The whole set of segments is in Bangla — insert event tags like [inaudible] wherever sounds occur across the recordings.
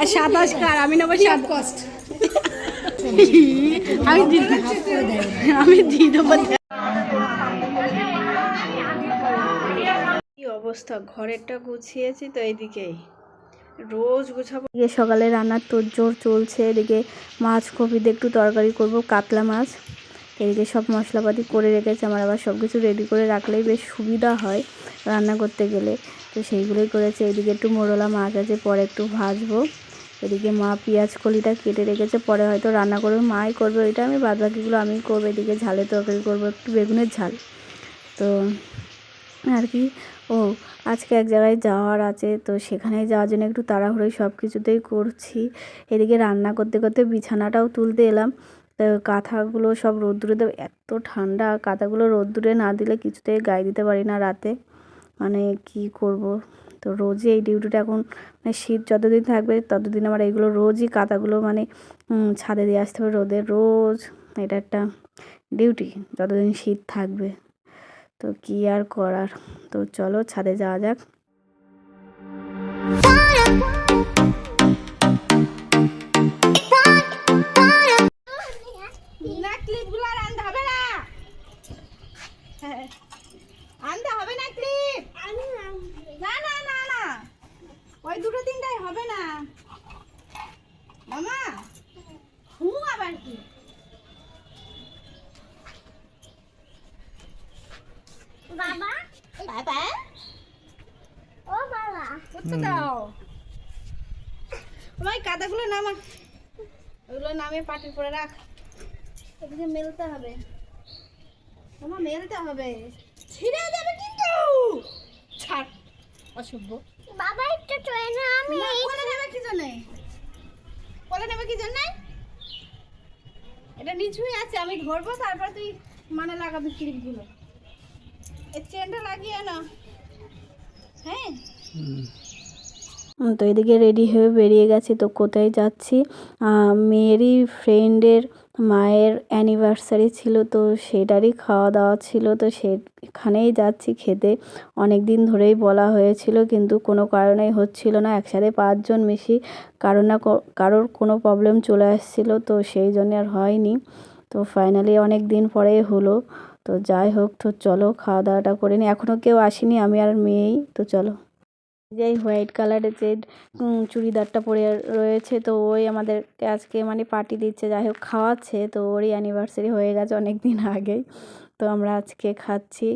আর সাতাশ কার? আমি নেব সাত কষ্ট। আমি দিদি আমি দিয়ে দেবো। অবস্থা? ঘরেরটা গুছিয়েছি তো এইদিকেই। রোজ গুছাবো। এদিকে সকালে রান্নার তোর জোর চলছে। এদিকে মাছ কপি দিয়ে একটু তরকারি করব কাতলা মাছ। এদিকে সব মশলাপাতি করে রেখেছে, আমার আবার সব কিছু রেডি করে রাখলেই বেশ সুবিধা হয় রান্না করতে গেলে। তো সেইগুলোই করেছে। এদিকে একটু মোরলা মাছ আছে, পরে একটু ভাজবো। এদিকে মা পেঁয়াজ কলিটা কেটে রেখেছে, পরে হয়তো রান্না করবে, মাই করবে, ওইটা আমি বাদ বাকিগুলো আমি করব। এদিকে ঝালের তরকারি করব, একটু বেগুনের ঝাল। তো আর কি, ও আজকে এক জায়গায় যাওয়ার আছে, তো সেখানে যাওয়ার জন্য একটু তাড়াহুড়োই সব কিছুতেই করছি। এদিকে রান্না করতে করতে বিছানাটাও তুলতে এলাম। তো কাঁথাগুলো সব রোদ্দুরে দেবে। এত ঠান্ডা, কাঁথাগুলো রোদ্দুরে না দিলে কিছুতেই গায়ে দিতে পারি না রাতে। মানে কি করব? তো রোজই এই ডিউটিটা এখন মানে শীত যতদিন থাকবে ততদিন আমার এইগুলো রোজই কাঁথাগুলো মানে ছাদে দিয়ে আসতে হবে রোদে। রোজ এটা একটা ডিউটি যতদিন শীত থাকবে। তো কি আর করার? তো চলো ছাদে যাওয়া যাক। আনতে হবে না ক্লিপ না না না না। ওই দুটো তিনটাই হবে না। মামা হু আবার কি? বাবা? বাবা? ও বাবা। করতে দাও। ওই কাদাগুলো নামা। ওগুলো নামে পাটির পরে রাখ। এদিকে মেলতে হবে। মামা মেলতে হবে। ছিঁড়ে যাবে কিন্তু! ছাড় অসভ্য বাবা একটু চলে না আমি কোলে নেবে কি জন্যে? কোলে নেবে কি জন্যে? এটা নিচুই আছে আমি ধরবো তারপর তুই মানে লাগাবি ক্লিপগুলো এই চেনটা লাগিয়ে না হ্যাঁ? তো এদিকে রেডি হয়ে বেরিয়ে গেছি। তো কোথায় যাচ্ছি? মেয়েরই ফ্রেন্ডের মায়ের অ্যানিভার্সারি ছিল, তো সেটারই খাওয়া দাওয়া ছিল। তো সেখানেই যাচ্ছি খেতে। অনেক দিন ধরেই বলা হয়েছিল, কিন্তু কোনো কারণেই হচ্ছিল না। একসাথে পাঁচজন মিশি কারও না কারোর কোনো প্রবলেম চলে আসছিল, তো সেই জন্য আর হয়নি। তো ফাইনালি অনেক দিন পরেই হলো। তো যাই হোক, তো চলো খাওয়া দাওয়াটা করে নিই এখনও কেউ আসেনি, আমি আর মেয়েই। তো চলো। যেই হোয়াইট কালারের যে চুড়িদারটা পরে রয়েছে তো ওই আমাদেরকে আজকে মানে পার্টি দিচ্ছে যাই হোক খাওয়াচ্ছে তো ওরই অ্যানিভার্সারি হয়ে গেছে অনেক দিন আগেই তো আমরা আজকে খাচ্ছি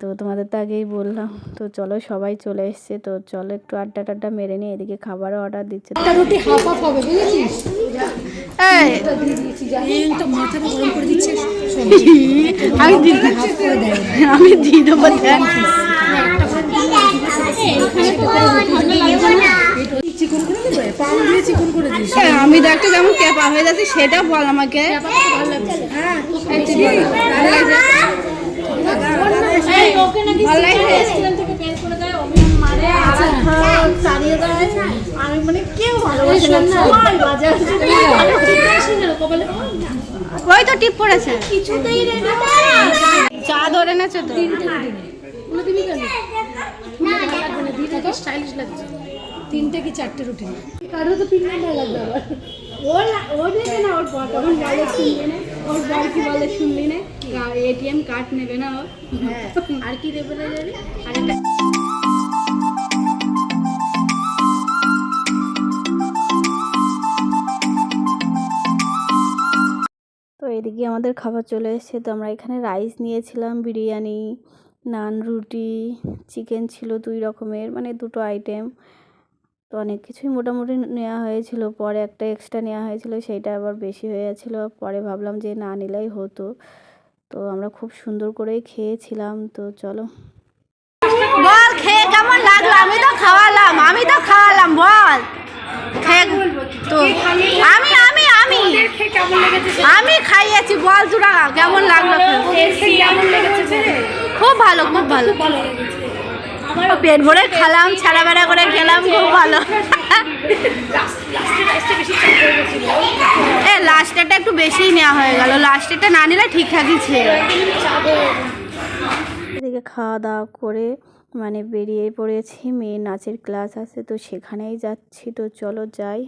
তো তোমাদের তো আগেই বললাম তো চলো সবাই চলে এসছে তো চলো একটু আড্ডা টাড্ডা মেরে নিয়ে এদিকে খাবারও অর্ডার দিচ্ছে। রুটি হাফ হাফ হবে বুঝেছিস? আমি দিয়ে। দেবো আমি দেখতে কেমন ক্যাপা হয়ে যাচ্ছে সেটা বল আমাকে। হ্যাঁ ভালো লাগছে? আমি মানে কেউ ভালোবাসে না ওই তো টিপ পড়েছে। কিছুতেই চা ধরে নেছে তো। ওগুলো দিবি কেন? স্টাইলিশ লাগছে? তিনটে কি চারটে রুটি? কারও তো ঘণ্টা লাগবে আবার। ওর ও নেবে না ওর তখন বলে শুনবে না। ওর কি বলে শুনলি না? এটিএম কার্ড নেবে না ও আর কি দেবে না জানি? আর একটা এদিকে আমাদের খাবার চলে এসেছে। তো আমরা এখানে রাইস নিয়েছিলাম বিরিয়ানি। নান রুটি চিকেন ছিল দুই রকমের মানে দুটো আইটেম তো অনেক কিছুই মোটামুটি নেওয়া হয়েছিল। পরে একটা এক্সট্রা নেওয়া হয়েছিল সেইটা আবার বেশি হয়ে গেছিল পরে ভাবলাম যে না নিলেই হতো। তো আমরা খুব সুন্দর করেই খেয়েছিলাম। তো চলো। বল খেয়ে কেমন লাগল? আমি তো খাওয়ালাম আমি তো খাওয়ালাম বল। খেয়ে তো আমি আমি আমি। আমি খাইয়েছি বল তোরা কেমন লাগল? খেয়ে? খুব ভালো খুব ভালো। পেট ভরে খেলাম ছাড়া বেড়া করে খেলাম খুব ভালো। এ লাস্টেরটা একটু বেশিই নেওয়া হয়ে গেল। লাস্টেরটা না নিলে ঠিকঠাকই ছিল। এদিকে খাওয়া দাওয়া করে মানে বেরিয়ে পড়েছি মেয়ের নাচের ক্লাস আছে তো সেখানেই যাচ্ছি। তো চলো যাই।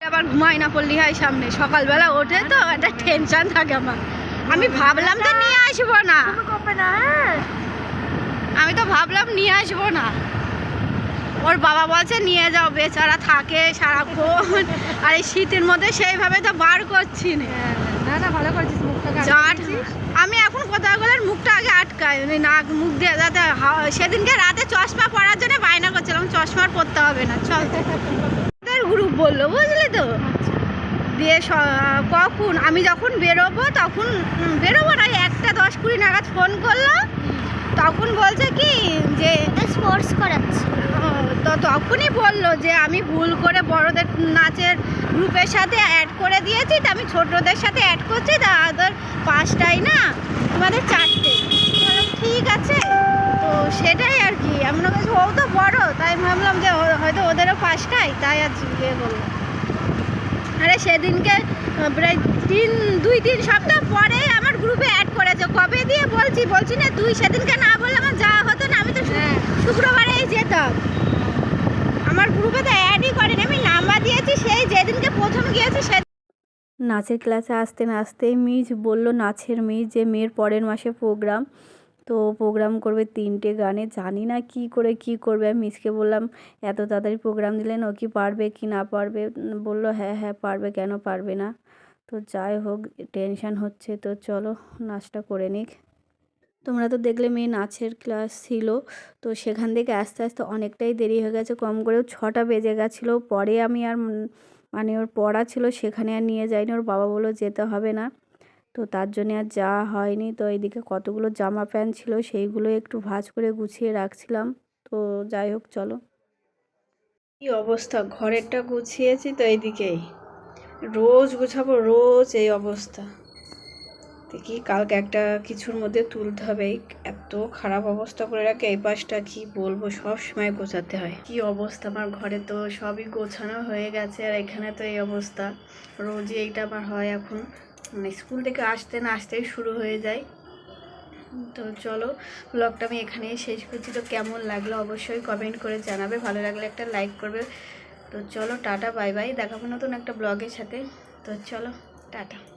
আবার ঘুমাই না পড়লি হয় সামনে। সকালবেলা ওঠে তো একটা টেনশন থাকে আমার। আমি ভাবলাম তো নিয়ে আসব না। আমি তো ভাবলাম নিয়ে আসব না। ওর বাবা বলছে নিয়ে যাও বেচারা থাকে সারাক্ষণ। আর এই শীতের মধ্যে সেইভাবে তো বার করছি না। ভালো করেছিস আমি এখন কোথাও গেলে মুখটা আগে আটকাই মানে নাক মুখ দিয়ে যাতে সেদিনকে রাতে চশমা পরার জন্য বায়না করছিলাম। চশমা পরতে হবে না চল। [laughs] গ্রুপ বলল বুঝলি তো? দিয়ে কখন? আমি যখন বেরোবো তখন বেরোবো না একটা দশ কুড়ি নাগাদ ফোন করল। তখন বলছে কি যে স্পোর্টস করাচ্ছে। তো তখনই বলল যে আমি ভুল করে বড়দের নাচের গ্রুপের সাথে অ্যাড করে দিয়েছি তো আমি ছোটদের সাথে অ্যাড করছি তা ওদের পাঁচটাই না তোমাদের চারটে। ঠিক আছে। তো সেটাই আর কি। এমন কিছু ও তো বড়। তাই ভাবলাম যে হয়তো ওদেরও পাঁচটাই তাই আর ইয়ে করল আরে সেদিনকে প্রায় তিন দুই তিন সপ্তাহ পরে আমার গ্রুপে অ্যাড করেছে। কবে দিয়ে বলছি? বলছি না তুই সেদিনকে না বললে আমার যাওয়া হতো না আমি তো শু- শুক্রবারেই যেতাম। আমার গ্রুপে তো অ্যাডই করেনি আমি নাম্বার দিয়েছি সেই যেদিনকে প্রথম গিয়েছি সে নাচের ক্লাসে আসতে না আসতেই মিস বলল নাচের মিস যে মেয়ের পরের মাসে প্রোগ্রাম তো প্রোগ্রাম করবে তিনটে গানে, জানি না কি করে কি করবে। আমি মিসকে বললাম, এত তাড়াতাড়ি প্রোগ্রাম দিলেন ও কি পারবে কি না পারবে? বলল হ্যাঁ হ্যাঁ পারবে, কেন পারবে না? তো যাই হোক টেনশান হচ্ছে। তো চলো, নাচটা করে নিক। তোমরা তো দেখলে মেয়ে নাচের ক্লাস ছিল, তো সেখান থেকে আস্তে আস্তে অনেকটাই দেরি হয়ে গেছে। কম করেও ছটা বেজে গেছিল। পরে আমি আর মানে ওর পড়া ছিল, সেখানে আর নিয়ে যাইনি। ওর বাবা বলল, যেতে হবে না। তো তার জন্য আর যাওয়া হয়নি। তো এইদিকে কতগুলো জামা প্যান্ট ছিল সেইগুলো একটু ভাঁজ করে গুছিয়ে রাখছিলাম। তো যাই হোক, চলো। কি অবস্থা? ঘরেরটা গুছিয়েছি তো এইদিকেই। রোজ গুছাবো, রোজ এই অবস্থা। দেখি কালকে একটা কিছুর মধ্যে তুলতে হবে। এত খারাপ অবস্থা করে রাখে, এই পাশটা কি বলব? সব সময় গোছাতে হয়। কি অবস্থা? আমার ঘরে তো সবই গোছানো হয়ে গেছে আর এখানে তো এই অবস্থা। রোজই এইটা আমার হয় এখন। মানে স্কুল থেকে আসতে না আসতেই শুরু হয়ে যায়। তো চলো ব্লগটা আমি এখানেই শেষ করছি। তো কেমন লাগল অবশ্যই কমেন্ট করে জানাবে। ভালো লাগলে একটা লাইক করবে। তো চলো, টাটা বাই বাই দেখাবো নতুন একটা ব্লগের সাথে। তো চলো, টাটা।